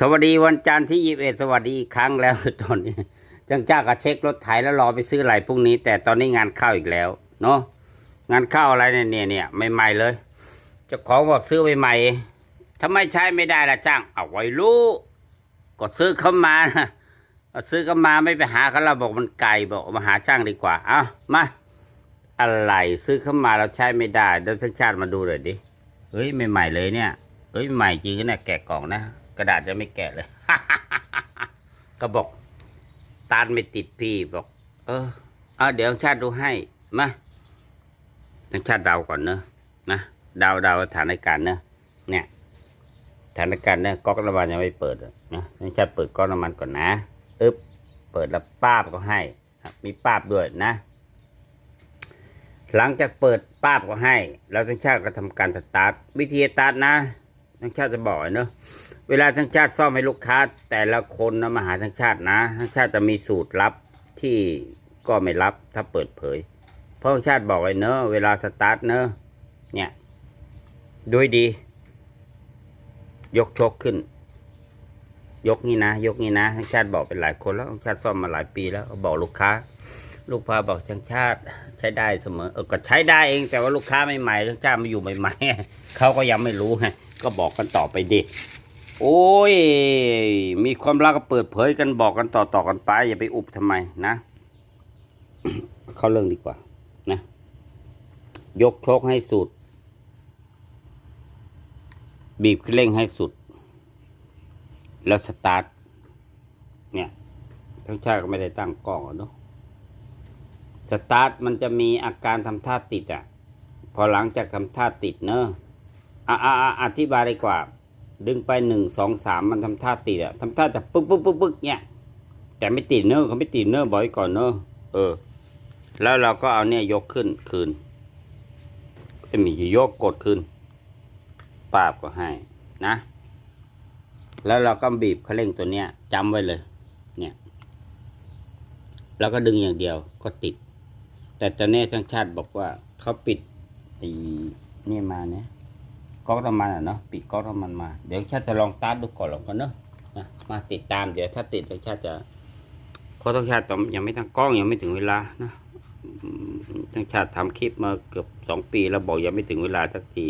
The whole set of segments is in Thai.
สวัสดีวันจันทร์ที่ยี่สิบเอ็ดสวัสดีอีกครั้งแล้วตอนนี้จังจ้าก็เช็ครถไถแล้วรอไปซื้ออะไรพรุ่งนี้ แต่ตอนนี้งานเข้าอีกแล้วเนาะงานเข้าอะไรเนี่ยเนี่ยเนี่ยใหม่ๆเลยเจ้าของบอกซื้อใหม่ๆทำไมใช้ไม่ได้ล่ะจ้างเอาไว้รู้ก็ซื้อเข้ามานะซื้อเข้ามาไม่ไปหาเขาเราบอกมันไกลบอกมาหาจ้างดีกว่าเอามาอะไรซื้อเข้ามาเราใช้ไม่ได้เดินทั้งชาติมาดูเลยดิเฮ้ยใหม่ๆเลยเนี่ยเฮ้ยใหม่จริงนะแกะกล่องนะ กระดาษจะไม่แกะเลย ก็บอก ตานไม่ติดพี่บอก เออเอาเดี๋ยวชาติดูให้มาทั้งชาติเดาก่อนเนอะนะเดาเดาสถานการณ์เนอะเนี่ยสถานการณ์เนี่ยก๊อกน้ำมันยังไม่เปิดนะทั้งชาติเปิดก๊อกน้ำมันก่อนนะอึ๊บเปิดแล้วป้าบก็ให้มีป้าบด้วยนะ หลังจากเปิดป้าบก็ให้แล้วทั้งชาติก็ทำการสตาร์ทวิธีสตาร์ทนะ ทั้งชาติจะบอกเนอะเวลาทั้งชาติซ่อมให้ลูกค้า แต่ละคนนะมาหาทั้งชาตินะทั้งชาติจะมีสูตรลับที่ก็ไม่รับถ้าเปิดเผย เพราะทั้งชาติบอกไว้เนอะเวลาสตาร์ทเนอะเนี่ยดูให้ดี ยกชกขึ้น ยกนี่นะ ยกนี่นะทั้งชาติบอกเป็นหลายคนแล้วทั้งชาติซ่อมมาหลายปีแล้วบอกลูกค้าลูกค้าบอกทั้งชาติใช้ได้เสมอเออก็ใช้ได้เองแต่ว่าลูกค้าใหม่ๆทั้งชาติมาอยู่ใหม่ๆเขาก็ยังไม่รู้ไง ก็บอกกันต่อไปดิโอ้ย มีความรักก็เปิดเผยกันบอกกันต่อต่อกันไป อย่าไปอุบทำไมนะ เข้าเรื่องดีกว่า นะ ยกโชคให้สุด บีบคันเร่งให้สุด แล้วสตาร์ท เนี่ย ทั้งชาติก็ไม่ได้ตั้งกล้องอะเนาะสตาร์ทมันจะมีอาการทำท่าติดอะ พอหลังจากทำท่าติดเนอะ อะอะอะอธิบายดีกว่า ดึงไปหนึ่งสองสามมันทำท่าติดอะทำท่าจะปึ๊กปึ๊กปึ๊กปึ๊กเนี่ย แต่ไม่ติดเนอะเขาไม่ติดเนอะบอกก่อนเนอะเออ แล้วเราก็เอาเนี่ยยกขึ้นคืนไอ้มีจะยกกดขึ้นปาบก็ให้นะ แล้วเราก็บีบคันเร่งตัวเนี้ยจำไว้เลย เนี่ย แล้วก็ดึงอย่างเดียวก็ติด แต่ตอนนี้ทั้งชาติบอกว่าเขาปิดไอ้นี่มาเนี่ย ก๊อกน้ำมันอะเนาะปิดก๊อกน้ำมันมา เดี๋ยวชาติจะลองตัดดูก่อนหลองกันเนาะนะมาติดตามเดี๋ยวถ้าติดทั้งชาติจะเพราะทั้งชาติตอนยังไม่ตั้งกล้องยังไม่ถึงเวลานะทั้งชาติทำคลิปมาเกือบสองปีแล้วบอกยังไม่ถึงเวลาสักที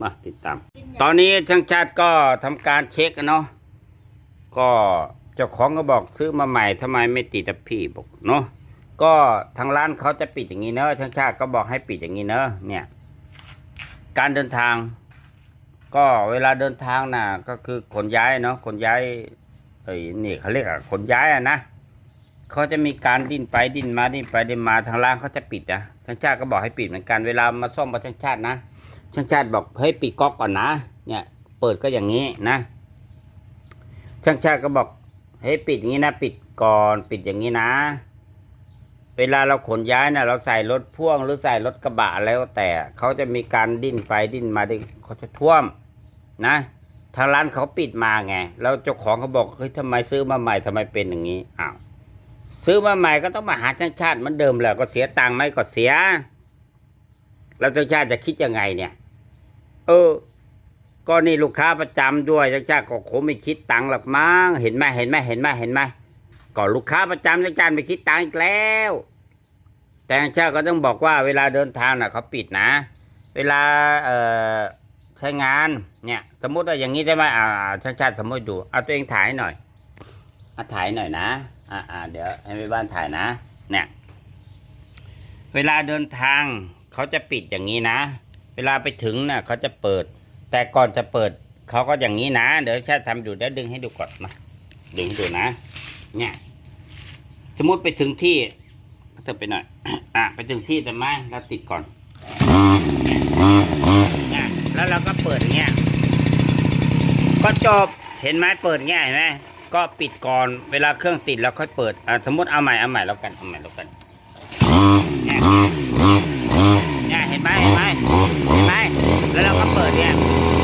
มาติดตาม ตอนนี้ทั้งชาติก็ทำการเช็คเนาะก็เจ้าของก็บอกซื้อมาใหม่ทำไมไม่ติดอะพี่บอกเนาะก็ทางร้านเขาจะปิดอย่างนี้เนอะช่างชาติก็บอกให้ปิดอย่างนี้เนอะเนี่ย การเดินทาง ก็เวลาเดินทางน่ะ ก็คือขนย้ายเนาะขนย้ายเอ้นี่เขาเรียกอะขนย้ายอะนะเขาจะมีการดิ้นไปดิ้นมาดิ้นไปดิ้นมาทางร้านเขาจะปิดนะช่างชาติก็บอกให้ปิดเหมือนกันเวลามาซ่อมกับช่างชาตินะช่างชาติบอกเฮ้ปิดก๊อกก่อนนะ เนี่ย เปิดก็อย่างนี้นะช่างชาติก็บอกเฮ้ปิดอย่างนี้นะ ปิดก่อนปิดอย่างนี้นะ เวลาเราขนย้ายนะเราใส่รถพ่วงหรือใส่รถกระบะแล้วแต่เขาจะมีการดิ้นไปดิ้นมาดิ้นเขาจะท่วมนะทางร้านเขาปิดมาไงแล้วเจ้าของเขาบอกเฮ้ยทำไมซื้อมาใหม่ทำไมเป็นอย่างนี้อ้าวซื้อมาใหม่ก็ต้องมาหาช่างชาติเหมือนเดิมแหละก็เสียตังค์ไหมก็เสีย แล้วช่างชาติจะคิดยังไงเนี่ย เออ ก็นี่ลูกค้าประจำด้วยช่างชาติก็คงไม่คิดตังค์หรอกมั้งเห็นไหมเห็นไหมเห็นไหมเห็นไหม ก็ลูกค้าประจำช่างชาติไม่คิดตังค์อีกแล้ว แต่ช่างชาก็ต้องบอกว่าเวลาเดินทางน่ะเขาปิดนะ เวลาเอ่อใช้งานเนี่ย สมมุติว่าอย่างนี้ได้ไหมอ่าช่างชาติสมมติดูเอาตัวเองถ่ายหน่อยอาถ่ายหน่อยนะอ่าอ่าเดี๋ยวให้แม่บ้านถ่ายนะ เนี่ย เวลาเดินทางเขาจะปิดอย่างนี้นะ เวลาไปถึงน่ะเขาจะเปิด แต่ก่อนจะเปิดเขาก็อย่างนี้นะ เดี๋ยวชาติทำดูเดี๋ยวดึงให้ดูก่อนมาดึงดูนะ เนี่ย สมมติไปถึงที่เธอไปหน่อยอะไปถึงที่แต่ไม่เราติดก่อนแล้วเราก็เปิดเงี้ยก็จบเห็นไหมเปิดเงี้ยเห็นไหมก็ปิดก่อนเวลาเครื่องติดแล้วค่อยเปิดอะสมมติเอาใหม่เอาใหม่แล้วกันเอาใหม่แล้วกันเนี่ยเห็นไหมเห็นไหมเห็นไหมแล้วเราก็เปิดเนี่ยเนี่ย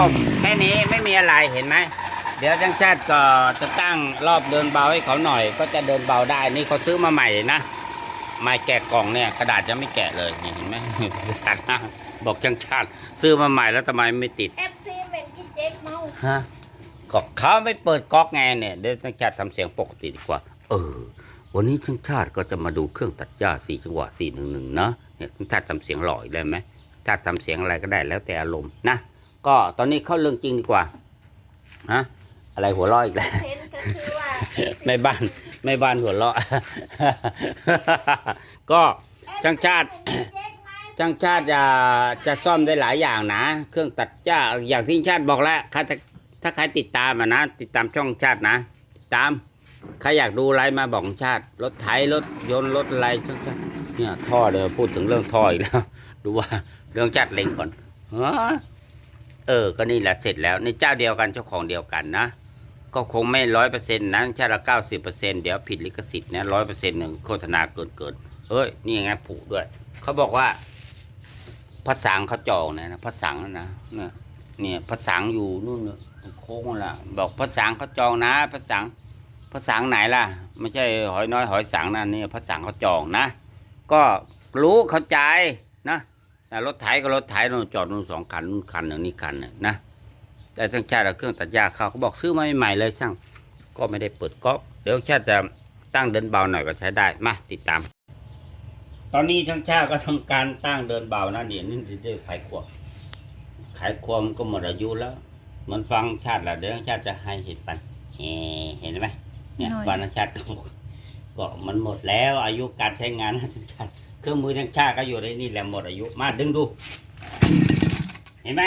ก็จบแค่นี้ไม่มีอะไรเห็นไหมเดี๋ยวจังชาติก็จะตั้งรอบเดินเบาให้เขาหน่อย ก็จะเดินเบาได้นี่เขาซื้อมาใหม่นะไม่แกะกล่องเนี่ยกระดาษจะไม่แกะเลยนี่เห็นไหมกระดาษบอกช่างชาติ ซื้อมาใหม่แล้วทำไมไม่ติดเอฟซีเหม็นกินเจ๊กเมาฮะก็เขาไม่เปิดก๊อกไงเนี่ยเดี๋ยวช่างชาติทำเสียงปกติดีกว่า เออ วันนี้ช่างชาติก็จะมาดูเครื่องตัดหญ้าสี่จังหวะสี่หนึ่งหนึ่งเนาะเนี่ยช่างชาติทำเสียงหล่ออีกได้ไหมชาติทำเสียงอะไรก็ได้แล้วแต่อารมณ์นะ ก็ตอนนี้เข้าเรื่องจริงดีกว่าฮะอะไรหัวเร้ออีกแล้วเห็นก็คือว่าไม่บ้านไม่บ้านหัวเราะ ก็ช่างชาติ ช่างชาติจะจะซ่อมได้หลายอย่างนะ เครื่องตัดหญ้าอย่างที่ชาติบอกแล้วถ้าถ้าใครติดตามอะนะ ติดตามช่องชาตินะ ติดตามใครอยากดูอะไรมาบอกชาติ รถไถรถยนต์รถอะไรช่างชาติเนี่ยท่อเดี๋ยวพูดถึงเรื่องท่ออีกแล้ว ดูว่าเรื่องชาติเล็งก่อนฮะ เออ ก็นี่แหละเสร็จแล้วในเจ้าเดียวกันเจ้าของเดียวกันนะ ก็คงไม่ร้อยเปอร์เซ็นต์นะชาติละเก้าสิบเปอร์เซ็นต์เดี๋ยวผิดลิขสิทธิ์นะร้อยเปอร์เซ็นต์หนึ่งโฆษณาเกินเกินเฮ้ย นี่ไงผูกด้วย เขาบอกว่าพระสังเขาจองนะนะพระสังนะเนี่ยเนี่ยพระสังอยู่นู่นน่ะโค้งละบอกพระสังเขาจองนะพระสังพระสังไหนล่ะ ไม่ใช่หอยน้อยหอยสังนั่นนี่พระสังเขาจองนะ ก็รู้เข้าใจนะ แต่รถไถก็รถไถนู่นจอดนู่นสองคันนู่นคันหนึ่งนี่คันหนึ่งนะแต่ทั้งชาติเอาเครื่องตัดหญ้าเข้าเขาบอกซื้อมาใหม่ๆเลยช่าง ก็ไม่ได้เปิดก๊อกเดี๋ยวชาติจะตั้งเดินเบาหน่อยก็ใช้ได้มาติดตาม ตอนนี้ทั้งชาติก็ทำการตั้งเดินเบานะเนี่ยนี่ด้วยไขควงไขควงก็หมดอายุแล้ว มันฟังชาติแหละเดี๋ยวทั้งชาติจะให้เห็นฟันเห็นเห็นไหมเนี่ยหน่อยฟันทั้งชาติก็บอกก็มันหมดแล้วอายุการใช้งานนะทั้งชาติ เครื่องมือทั้งชาติก็อยู่ในนี่แหละหมดอายุ มาดึงดู เห็นไหม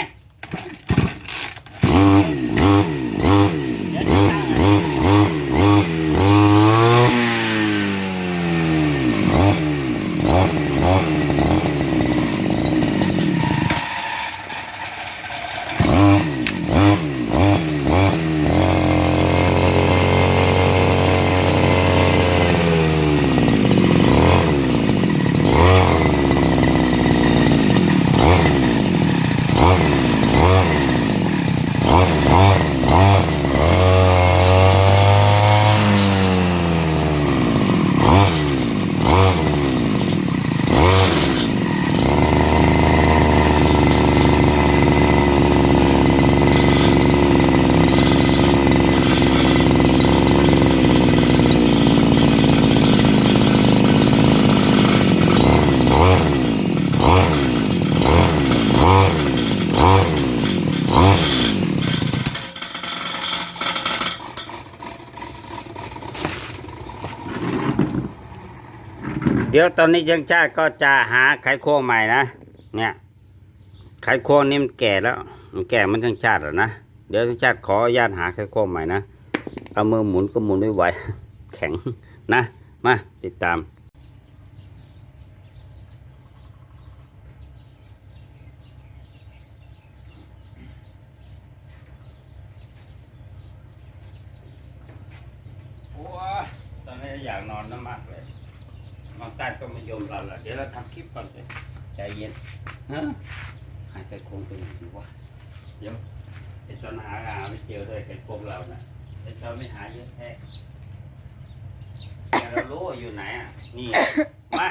เดี๋ยวตอนนี้ยังชาติก็จะหาไขควงใหม่นะ เนี่ย ไขควงนี่มันแก่แล้ว มันแก่มันทั้งชาติแล้วนะ เดี๋ยวทั้งชาติขออนุญาตหาไขควงใหม่นะ เอามือหมุนก็หมุนไม่ไหว แข็งนะ มาติดตามโอ้ยตอนนี้อยากนอนน้ำมากเลย นอนใต้ต้นมะยมเราละเดี๋ยวเราทำคลิปก่อนเลยใจเย็นฮะหายใจคงเป็นยังไงวะเดี๋ยวไอ้ตอนหาหาไม่เจอเลยไอ้พวกเราน่ะไอ้ตอนไม่หาเยอะแท้แต่เรารู้ว่าอยู่ไหนอะนี่มา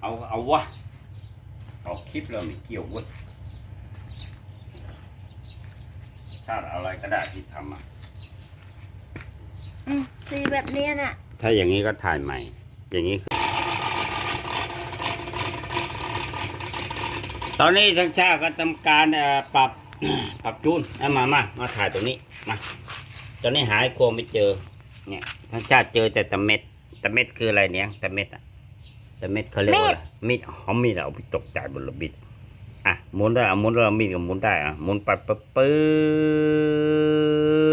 เอาเอาวะเอาคลิปเราไม่เกี่ยวเว้ยชาติเอาอะไรก็ได้ที่ทำอะอืมสีแบบเนี้ยน่ะ ถ้าอย่างนี้ก็ถ่ายใหม่ อย่างนี้คือ ตอนนี้ทางชาติก็ทำการเอ่อปรับปรับจูนเอามามามาถ่ายตรงนี้มาตอนนี้หายโคมไม่เจอ เนี่ยทางชาติเจอแต่ตะเม็ดตะเม็ดคืออะไรเนี่ยตะเม็ดอะตะเม็ดเขาเรียกว่าอะไรมีดเขามีดเอาไปตกใจบนระบิดอะหมุนได้เอาหมุนแล้วมีดก็หมุนได้อะหมุนไปปึ๊บปึ๊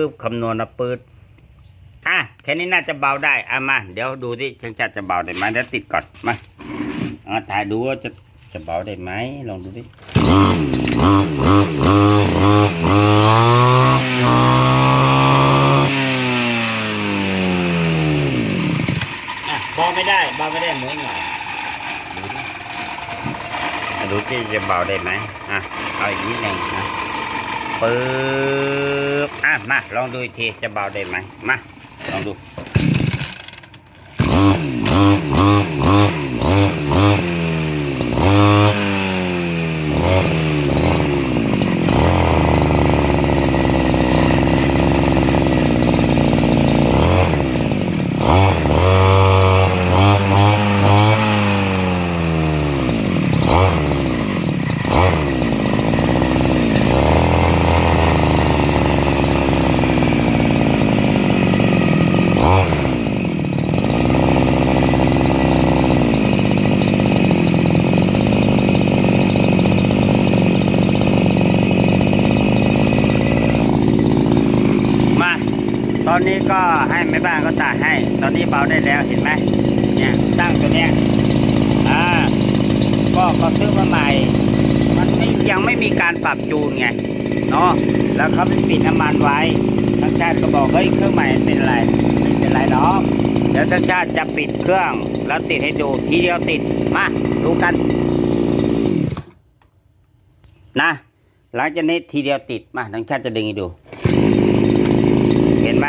บคำนวณนะปืดอะแค่นี้น่าจะเบาได้อะมา เดี๋ยวดูที่ช่างจัดจะเบาได้ไหมเดี๋ยวติดก่อนมาเอาถ่ายดูว่าจะ จะเบาได้ไหมลองดูดิอะเบาไม่ได้เบาไม่ได้เหมือนหน่อยดูดิดูที่จะเบาได้ไหมอะเอาอีกนิดหนึ่งนะปึ๊บอะมาลองดูอีกทีจะเบาได้ไหมมาลองดู อนนี้ก็ ให้แม่บ้านก็ตัดให้ ตอนนี้เบาได้แล้วเห็นไหมเนี่ยตั้งตัวเนี้ยอ่าก็เขาซื้อมาใหม่ มันไม่ยังไม่มีการปรับจูนไงเนาะแล้วเขาไปปิดน้ำมันไว้ทางชาติก็บอกเฮ้ยเครื่องใหม่เป็นอะไรไม่เป็นไรหรอกเดี๋ยวทางชาติจะปิดเครื่อง แล้วติดให้ดูทีเดียวติดมาดูกันนะหลังจากนี้ทีเดียวติดมาทางชาติจะดึงให้ดู เห็นไหม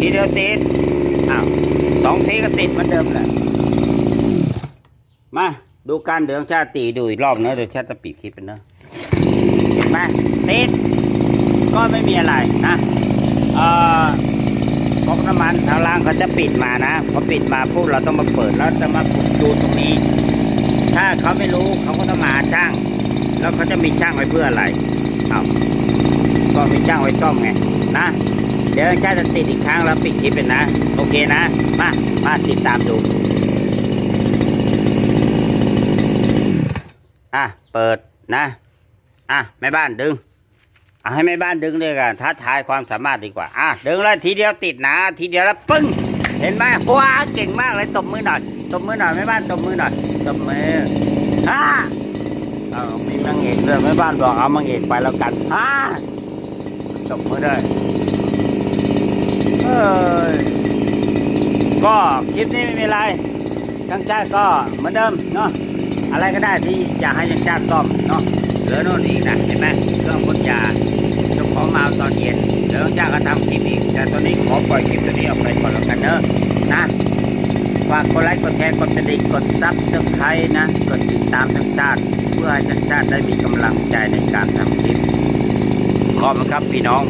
ทีเดียวติดอ้าวสองทีก็ติดเหมือนเดิมแหละมาดูการเดี๋ยวทางชาติตีดูอีกรอบเนอะเดี๋ยวชาติจะปิดคลิปไปเนอะเห็นไหมติดก็ไม่มีอะไรนะเอ่อก๊อกน้ำมันทางล่างเขาจะปิดมานะพอปิดมาปุ๊บเราต้องมาเปิดแล้วจะมาดูตรงนี้ ถ้าเขาไม่รู้เขาก็ต้องมาหาช่าง แล้วเขาจะมีช่างไว้เพื่ออะไรเอาก็มีช่างไว้ซ่อมไงนะ เดี๋ยวชาจะติดอีกครั้งแล้วปิดคลิปเป็นนะ โอเคนะ มา มาติดตามดู อะ เปิดนะ อะแม่บ้านดึงอให้แม่บ้านดึงเลยกันท้าทายความสามารถดีกว่า อะ ดึงแล้วทีเดียวติดนะ ทีเดียวแล้วปึ้ง เห็นไหมว้าเก่งมากเลยตบมือหน่อยตบมือหน่อยแม่บ้านตบมือหน่อยตบมือฮ่าเอามีมังเอกด้วยแม่บ้านบอกเอามังเอกไปแล้วกันฮ่าตบมือด้วย ก็คลิปนี้ไม่มีอะไรช่างชาติก็เหมือนเดิมเนาะอะไรก็ได้ที่อยากให้ช่างชาติซ่อมเนาะเหลือโน่นอีกนะเห็นไหมเครื่องพ่นยาเจ้าขอมาเอาตอนเย็นเดี๋ยวช่างชาติก็ทำคลิปอีกแต่ตอนนี้ขอปล่อยคลิปตัวนี้ออกไปก่อนแล้วกันเนอะนะฝากกดไลค์กดแชร์กดกระดิ่งกดซับสไครต์นะกดติดตามช่างชาติเพื่อให้ช่างชาติได้มีกำลังใจในการทำคลิปขอบคุณครับพี่น้อง